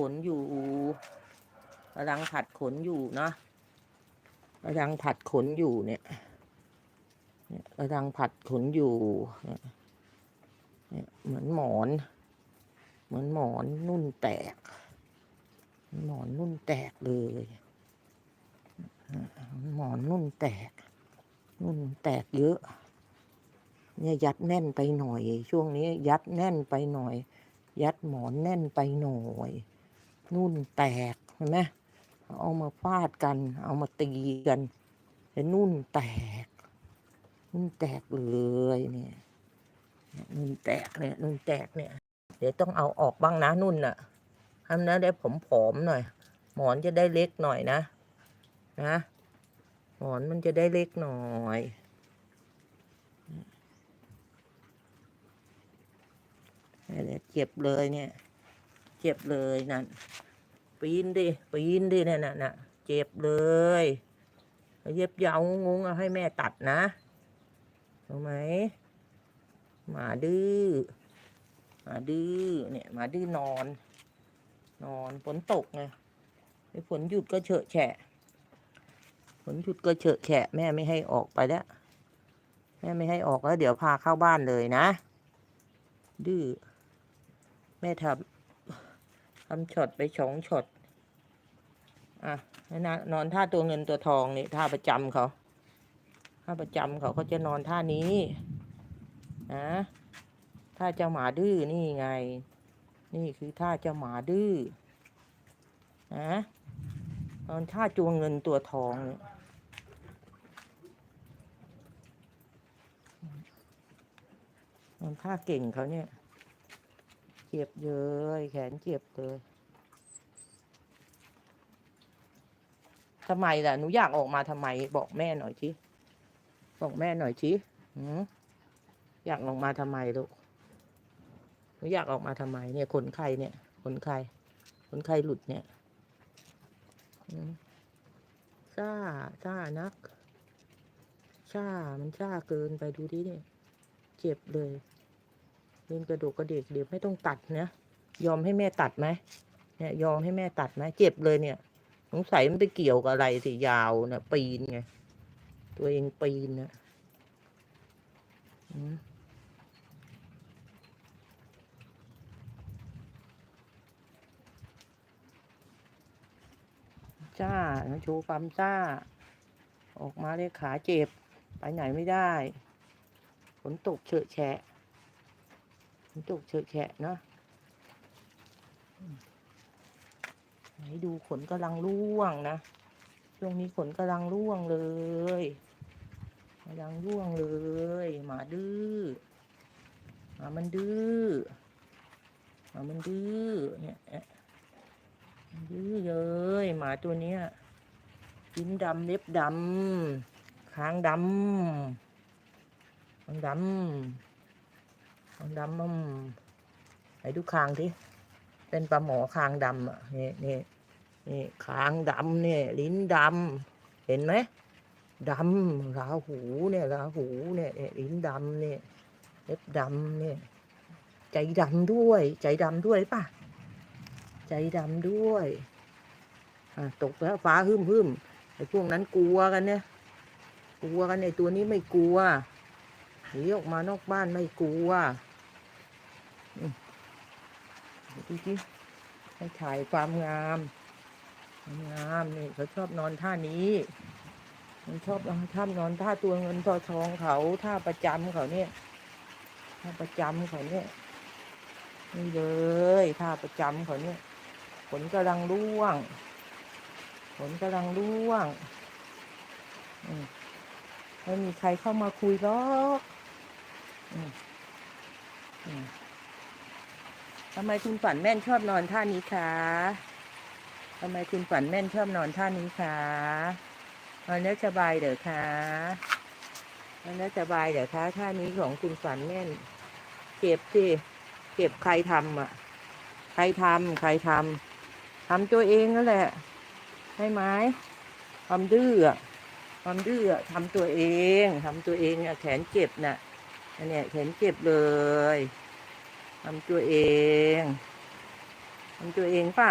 ขนอยู่กำลังผัดขนอยู่เนาะกำลังผัดขนอยู่เนี่ยกำลังผัดขนอยู่เนี่ยเหมือนหมอน เหมือนหมอนนุ่นแตก หมอนนุ่นแตกเลยหมอนนุ่นแตก นุ่นแตกเยอะ เนี่ยยัดแน่นไปหน่อย ช่วงนี้ยัดแน่นไปหน่อย ยัดหมอนแน่นไปหน่อย นุ่นแตกเห็นไหมเอามาฟาดกัน เอามาตีกันเห็นนุ่นแตก นุ่นแตกเลยเนี่ยนุ่นแตกเนี่ยนุ่นแตกเนี่ย เดี๋ยวต้องเอาออกบ้างนะนุ่นน่ะทำนะได้ผมผอมๆหน่อย หมอนจะได้เล็กหน่อยนะ นะหมอนมันจะได้เล็กหน่อยเนี่ยเจ็บเลยเนี่ย เจ็บเลยนั่นปีนดิปีนดินี่นน่ะเจ็บเลยเย็บยาวงงเอาให้แม่ตัดนะรู้ไหมหมาดื้อหมาดื้อเนี่ยหมาดื้อนอน นอนฝนตกไงไอ้ฝนหยุดก็เฉอะแฉะฝนหยุดก็เฉอะแฉะแม่ไม่ให้ออกไปแล้วแม่ไม่ให้ออกแล้วเดี๋ยวพาเข้าบ้านเลยนะ ดื้อแม่ทำ ทำช็อตไปสองช็อตอะนะนอนท่าตัวเงินตัวทองนี่ท่าประจำเขาท่าประจำเขาเขาจะนอนท่านี้นะท่าเจ้าหมาดื้อนี่ไง นี่คือท่าเจ้าหมาดื้อนะนอนท่าตัวเงินตัวทองเนี่ยนอนท่าเก่งเขาเนี่ย เจ็บเลย แขนเจ็บเลยทำไมล่ะหนูอยากออกมาทำไม บอกแม่หน่อยทีบอกแม่หน่อยทีหืมอยากออกมาทำไมลูกหนูอยากออกมาทำไม เนี่ยขนใครเนี่ยขนใครขนใครหลุดเนี่ยซ่าซ่านักซ่ามันซ่าเกินไปดูดิเนี่ย เจ็บเลย เดินกระดูกกระเดกเดี๋ยวไม่ต้องตัดนะยอมให้แม่ตัดไหมเนี่ยยอมให้แม่ตัดไหมเจ็บเลยเนี่ยสงสัยมันไปเกี่ยวกับอะไรสิยาวนะปีนไงตัวเองปีนนะจ้าโชว์ความจ้า ออกมาเลยขาเจ็บ ไปไหนไม่ได้ ฝนตกเฉอะแฉะ ตกเฉอะแฉะเนาะไหนดูขนกำลังร่วงนะ ช่วงนี้ขนกำลังร่วงเลยกำลังร่วงเลย หมาดื้อ หมามันดื้อ หมามันดื้อ เนี่ยดื้อเลย หมาตัวเนี้ยลิ้นดำเล็บดำค้างดำคางดำ ดำอืมไหนดูคางที่เป็นปลาหมอคางดำอะนี่นี่นี่คางดำเนี่ย ลิ้นดำเห็นไหมดำราหูเนี่ยราหูเนี่ยเนี่ยลิ้นดำเนี่ยเล็บดำเนี่ย ใจดำด้วย ใจดำด้วยป่ะ ใจดำด้วยอะตกแล้วฟ้าหึมหึมไอ้พวกนั้นกลัวกันเนี่ย กลัวกันไอ้ตัวนี้ไม่กลัวหนีออกมานอกบ้านไม่กลัว ดูสิให้ถ่ายความงามความ งามนี่เขาชอบนอนท่านี้มันชอบนอนท่านอนท่าตัวเงินตัวทองเขาท่าประจำเขาเนี่ยท่าประจำเขาเนี่ยนี่เลยท่าประจำเขาเนี่ยฝนกำลังร่วงฝนกำลังร่วงไม่มีใครเข้ามาคุยหรอก อืมอืม ทำไมคุณฝันแม่นชอบนอนท่านี้คะทำไมคุณฝันแม่นชอบนอนท่านี้คะนอนแล้วสบายเด้อคะนอนแล้วสบายเด้อคะท่านี้ของคุณฝันแม่น เก็บสิเก็บใครทำอะ ใครทำใครทำทำตัวเองนั่นแหละใช่ไหมความดื้ออความดื้อทำตัวเองทำตัวเองอะแขนเจ็บน่ะอันเนี้ยเห็นเจ็บเลย ทำตัวเองทำตัวเองป่ะ